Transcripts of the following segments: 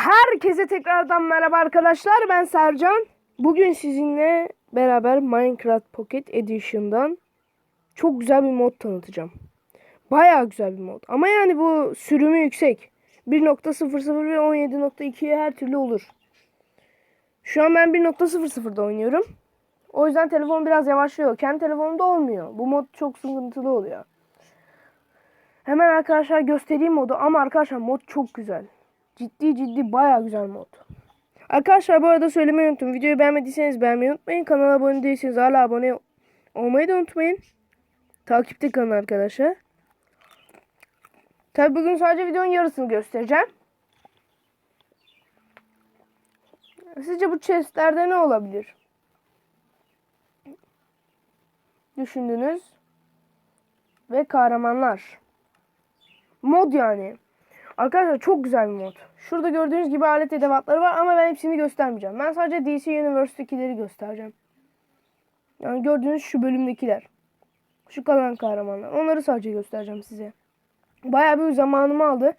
Herkese tekrardan merhaba arkadaşlar. Ben Sercan. Bugün sizinle beraber Minecraft Pocket Edition'dan çok güzel bir mod tanıtacağım. Bayağı güzel bir mod. Ama yani bu sürümü yüksek. 1.00 ve 17.2'ye her türlü olur. Şu an ben 1.00'da oynuyorum. O yüzden telefon biraz yavaşlıyor. Kendi telefonumda olmuyor. Bu mod çok sıkıntılı oluyor. Hemen arkadaşlar göstereyim modu ama arkadaşlar mod çok güzel. Ciddi ciddi baya güzel mod. Arkadaşlar bu arada söylemeyi unuttum. Videoyu beğenmediyseniz beğenmeyi unutmayın. Kanala abone değilseniz hala abone olmayı da unutmayın. Takipte kalın arkadaşlar. Tabi bugün sadece videonun yarısını göstereceğim. Sizce bu chestlerde ne olabilir? Düşündünüz. Ve kahramanlar. Mod yani. Arkadaşlar çok güzel bir mod. Şurada gördüğünüz gibi alet edevatları var ama ben hepsini göstermeyeceğim. Ben sadece DC Universe'dekileri göstereceğim. Yani gördüğünüz şu bölümdekiler. Şu kalan kahramanlar. Onları sadece göstereceğim size. Bayağı bir zamanımı aldı.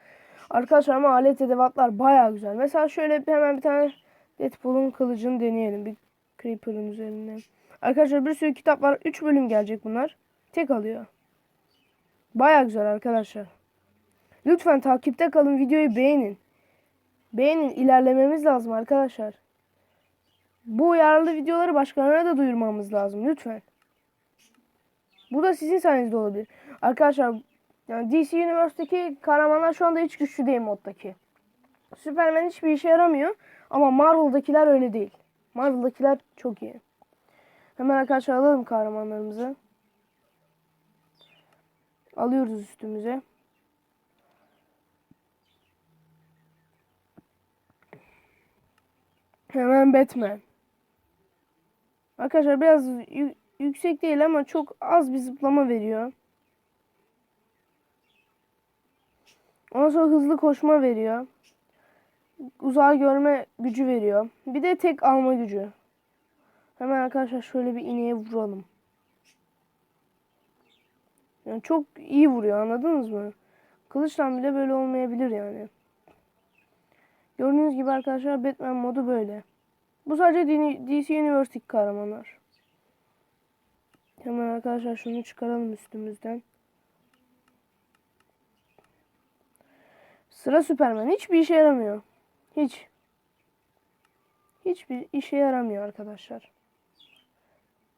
Arkadaşlar ama alet edevatlar bayağı güzel. Mesela şöyle bir- hemen bir tane Deadpool'un kılıcını deneyelim. Bir Creeper'ın üzerinde. Arkadaşlar bir sürü kitap var. 3 bölüm gelecek bunlar. Tek alıyor. Bayağı güzel arkadaşlar. Lütfen takipte kalın. Videoyu beğenin. Beğenin. ilerlememiz lazım arkadaşlar. Bu yararlı videoları başkalarına da duyurmamız lazım. Lütfen. Bu da sizin sayenizde olabilir. Arkadaşlar yani DC Universe'deki kahramanlar şu anda hiç güçlü değil moddaki. Superman hiçbir işe yaramıyor. Ama Marvel'dakiler öyle değil. Marvel'dakiler çok iyi. Hemen arkadaşlar alalım kahramanlarımızı. Alıyoruz üstümüze. Hemen Batman. Arkadaşlar biraz yü- yüksek değil ama çok az bir zıplama veriyor. Ondan sonra hızlı koşma veriyor. Uzağa görme gücü veriyor. Bir de tek alma gücü. Hemen arkadaşlar şöyle bir ineğe vuralım. Yani çok iyi vuruyor anladınız mı? Kılıçla bile böyle olmayabilir yani. Gördüğünüz gibi arkadaşlar Batman modu böyle. Bu sadece DC Universe kahramanlar. Hemen arkadaşlar şunu çıkaralım üstümüzden. Sıra Superman. Hiçbir işe yaramıyor. Hiç. Hiçbir işe yaramıyor arkadaşlar.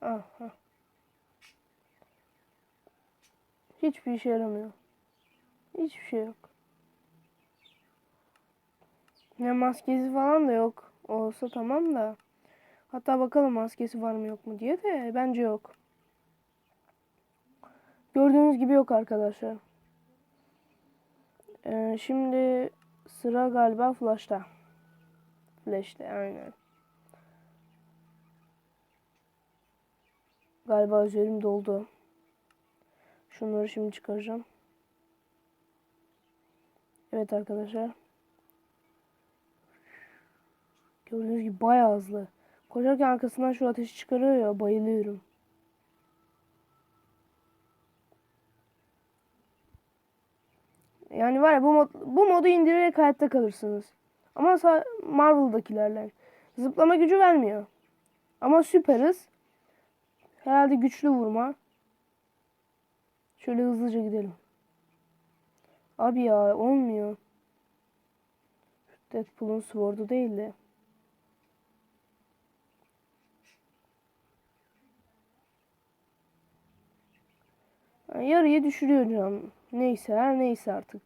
Aha. Hiçbir işe yaramıyor. Hiçbir şey yok. Ne maskesi falan da yok. Olsa tamam da. Hatta bakalım maskesi var mı yok mu diye de bence yok. Gördüğünüz gibi yok arkadaşlar. Ee, şimdi sıra galiba Flash'ta. Flash'te aynen. Galiba üzerim doldu. Şunları şimdi çıkaracağım. Evet arkadaşlar. Gördüğünüz gibi bayağı hızlı. Koşarken arkasından şu ateşi çıkarıyor ya bayılıyorum. Yani var ya bu, mod, bu modu indirerek hayatta kalırsınız. Ama Marvel'dakilerle. Zıplama gücü vermiyor. Ama süper hız. Herhalde güçlü vurma. Şöyle hızlıca gidelim. Abi ya olmuyor. Deadpool'un sword'u değil de. Yarıya düşürüyor canım. Neyse her neyse artık.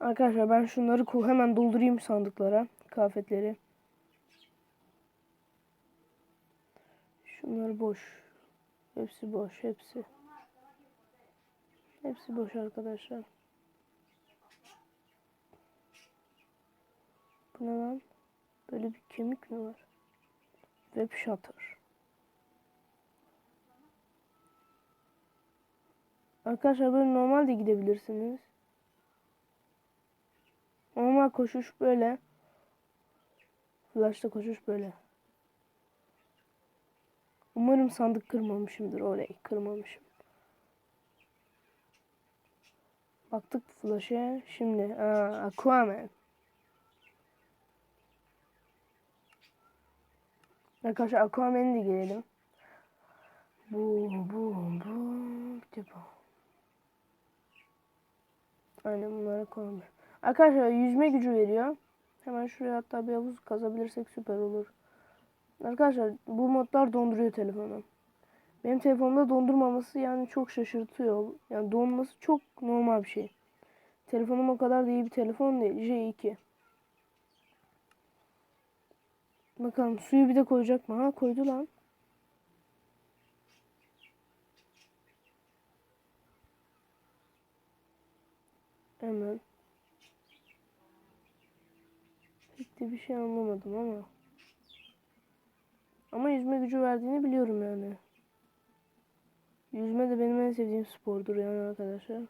Arkadaşlar ben şunları hemen doldurayım sandıklara. Kıyafetleri. Şunlar boş. Hepsi boş. Hepsi. Hepsi boş arkadaşlar. Bu ne lan? Böyle bir kemik mi var? Web shutter. Arkadaşlar böyle normal gidebilirsiniz. Normal koşuş böyle. Flash'ta koşuş böyle. Umarım sandık kırmamışımdır. Oley kırmamışım. Baktık Flash'e. Şimdi aa, Aquaman. Arkadaşlar Aquaman'e de gelelim. Bu bu bu. Bir de bu. Aynen bunları koyalım. Arkadaşlar yüzme gücü veriyor. Hemen şuraya hatta bir havuz kazabilirsek süper olur. Arkadaşlar bu modlar donduruyor telefonu. Benim telefonumda dondurmaması yani çok şaşırtıyor. Yani donması çok normal bir şey. Telefonum o kadar da iyi bir telefon değil. J2. Bakalım suyu bir de koyacak mı? Ha koydu lan. Hemen. Pek de bir şey anlamadım ama. Ama yüzme gücü verdiğini biliyorum yani. Yüzme de benim en sevdiğim spordur yani arkadaşlar.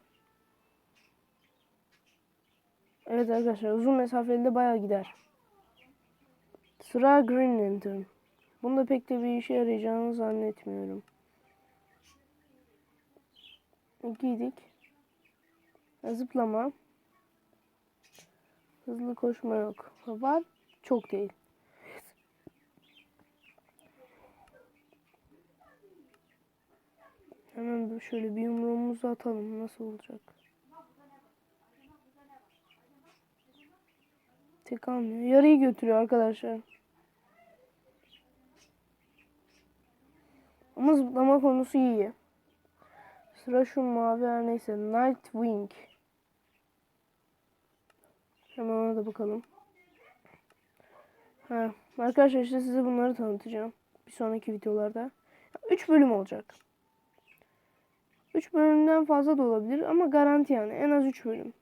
Evet arkadaşlar uzun mesafeli de bayağı gider. Sıra Green Lantern. Bunda pek de bir işe yarayacağını zannetmiyorum. Giydik. Zıplama. Hızlı koşma yok. Var. Çok değil. Hemen şöyle bir yumruğumuzu atalım. Nasıl olacak? Tek almıyor. Yarıyı götürüyor arkadaşlar. Ama zıplama konusu iyi. Sıra şu mavi her neyse. Nightwing. Hemen ona da bakalım. Ha, arkadaşlar işte size bunları tanıtacağım. Bir sonraki videolarda. 3 bölüm olacak. 3 bölümden fazla da olabilir ama garanti yani. En az 3 bölüm.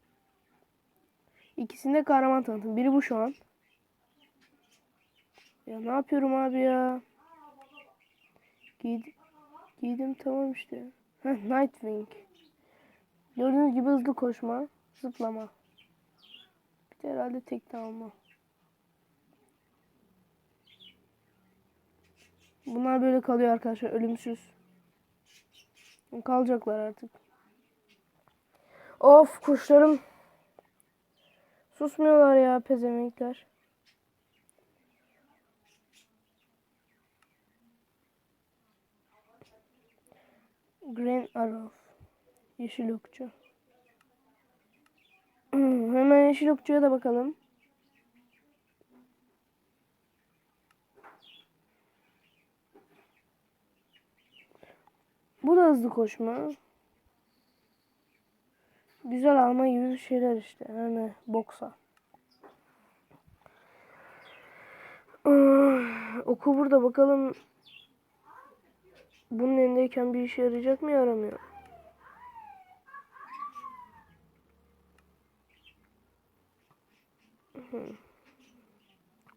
İkisinde kahraman tanıtım. Biri bu şu an. Ya ne yapıyorum abi ya? Giydim, giydim tamam işte. Nightwing. Gördüğünüz gibi hızlı koşma, zıplama. De herhalde tekte alma. Bunlar böyle kalıyor arkadaşlar ölümsüz. Kalacaklar artık. Of kuşlarım. Susmuyorlar ya pezemekler. Green Arrow. Yeşil okçu. Hemen yeşil okçuya da bakalım. Bu da hızlı koşma. Güzel alma gibi şeyler işte. Yani boksa. Oku burada bakalım. Bunun elindeyken bir işe yarayacak mı yaramıyor.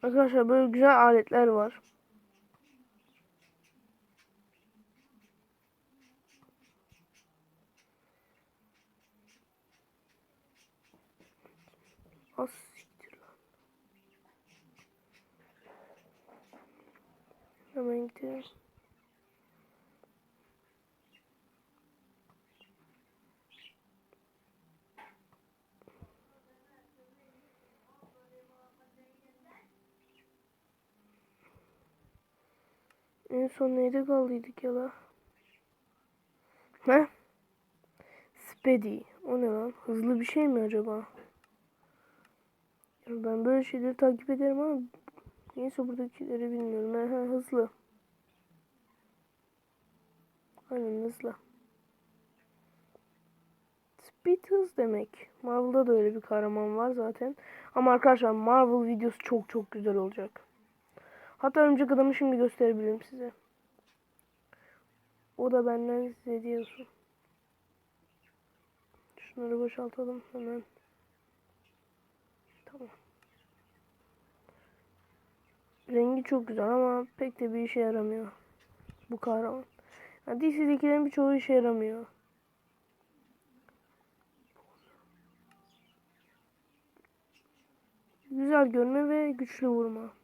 Arkadaşlar böyle güzel aletler var. Az siktir lan. Hemen gidelim. En son neyde kaldıydık ya la? He? Speedy. O ne lan? Hızlı bir şey mi acaba? Ya ben böyle şeyleri takip ederim ama neyse buradakileri bilmiyorum. Ha, hızlı. Aynen hızlı. Speed hız demek. Marvel'da da öyle bir kahraman var zaten. Ama arkadaşlar Marvel videosu çok çok güzel olacak. Hatta örümcek adamı şimdi gösterebilirim size. O da benden size diyorsun. Şunları boşaltalım hemen. Tamam. Rengi çok güzel ama pek de bir işe yaramıyor. Bu kahraman. Yani DC'dekilerin birçoğu işe yaramıyor. Güzel görme ve güçlü vurma.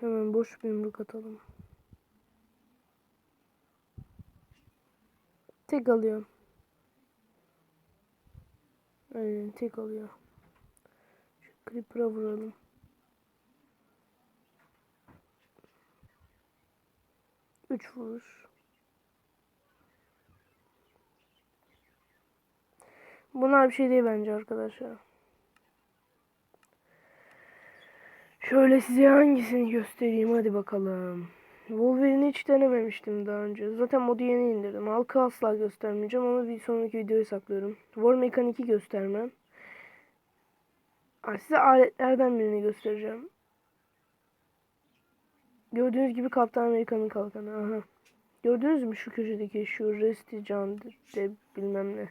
Hemen boş bir yumruk atalım. tek alıyor. Aynen tek alıyor. Şu Creeper'a vuralım. Üç vuruş. Bunlar bir şey değil bence arkadaşlar. Şöyle size hangisini göstereyim hadi bakalım. Wolverine'i hiç denememiştim daha önce. Zaten modu yeni indirdim. Halkı asla göstermeyeceğim ama bir sonraki videoya saklıyorum. War Mechanic'i göstermem. Size aletlerden birini göstereceğim. Gördüğünüz gibi Kaptan Amerika'nın kalkanı. Aha. Gördünüz mü şu köşedeki şu Resti Can de bilmem ne.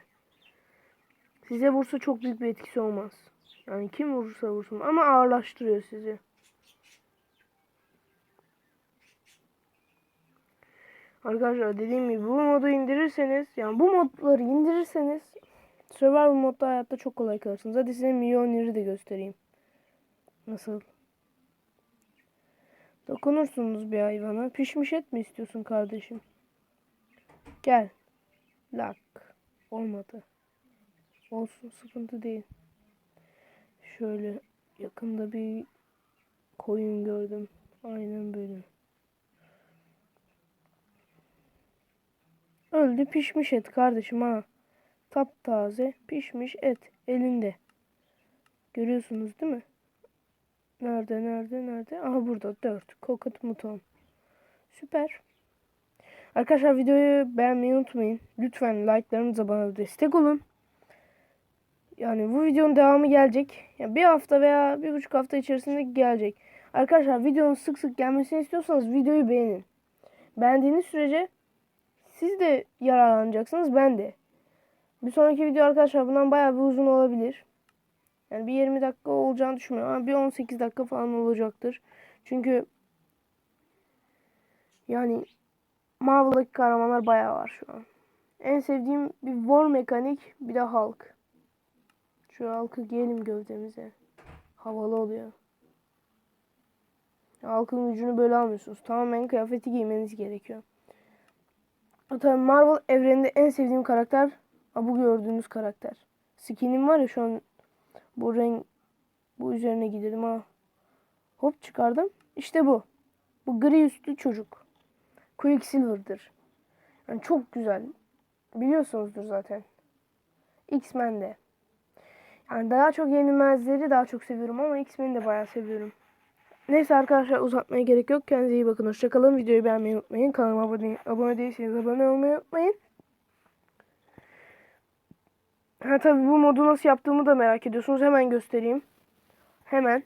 Size vursa çok büyük bir etkisi olmaz. Yani kim vurursa vursun ama ağırlaştırıyor sizi. Arkadaşlar dediğim gibi bu modu indirirseniz yani bu modları indirirseniz Survival modda hayatta çok kolay kalırsınız. Hadi size Mjolnir'i de göstereyim. Nasıl? Dokunursunuz bir hayvana. Pişmiş et mi istiyorsun kardeşim? Gel. Lak. Olmadı. Olsun sıkıntı değil. Şöyle yakında bir koyun gördüm. Aynen böyle. Öldü pişmiş et kardeşim ha. Taptaze pişmiş et elinde. Görüyorsunuz değil mi? Nerede nerede nerede? Aha burada 4. Kokot muton. Süper. Arkadaşlar videoyu beğenmeyi unutmayın. Lütfen like'larınızla bana destek olun. Yani bu videonun devamı gelecek. Yani bir hafta veya bir buçuk hafta içerisinde gelecek. Arkadaşlar videonun sık sık gelmesini istiyorsanız videoyu beğenin. Beğendiğiniz sürece siz de yararlanacaksınız ben de. Bir sonraki video arkadaşlar bundan bayağı bir uzun olabilir. Yani bir 20 dakika olacağını düşünmüyorum ama bir 18 dakika falan olacaktır. Çünkü yani Marvel'daki kahramanlar bayağı var şu an. En sevdiğim bir War Mekanik bir de Hulk. Şu Hulk'ı giyelim gövdemize. Havalı oluyor. Hulk'ın gücünü böyle almıyorsunuz. Tamamen kıyafeti giymeniz gerekiyor. Tabii Marvel evreninde en sevdiğim karakter bu gördüğünüz karakter. Skinim var ya şu an bu renk bu üzerine gidelim ha. Hop çıkardım. İşte bu. Bu gri üstlü çocuk. Quicksilver'dır. Yani çok güzel. Biliyorsunuzdur zaten. X-Men'de. Yani daha çok yenilmezleri daha çok seviyorum ama X-Men'i de bayağı seviyorum. Neyse arkadaşlar uzatmaya gerek yok. Kendinize iyi bakın. Hoşçakalın. Videoyu beğenmeyi unutmayın. Kanalıma abone, abone değilseniz abone olmayı unutmayın. Ha tabii bu modu nasıl yaptığımı da merak ediyorsunuz. Hemen göstereyim. Hemen.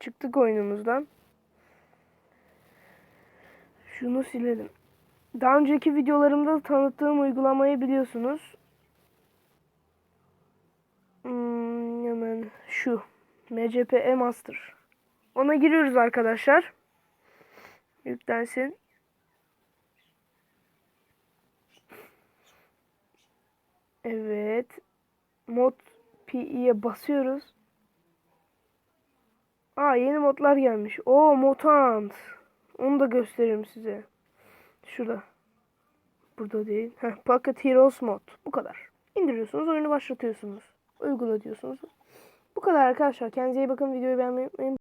Çıktık oyunumuzdan. Şunu silelim. Daha önceki videolarımda tanıttığım uygulamayı biliyorsunuz. Hmm, hemen şu. MCPE Master. Ona giriyoruz arkadaşlar. Yüklensin. Evet. Mod PE'ye basıyoruz. Aa yeni modlar gelmiş. O Mutant. Onu da gösteririm size. Şurada. Burada değil. Heh, Pocket Heroes mod. Bu kadar. İndiriyorsunuz, oyunu başlatıyorsunuz. Uygula diyorsunuz. Bu kadar arkadaşlar. Kendinize iyi bakın. Videoyu beğenmeyi unutmayın.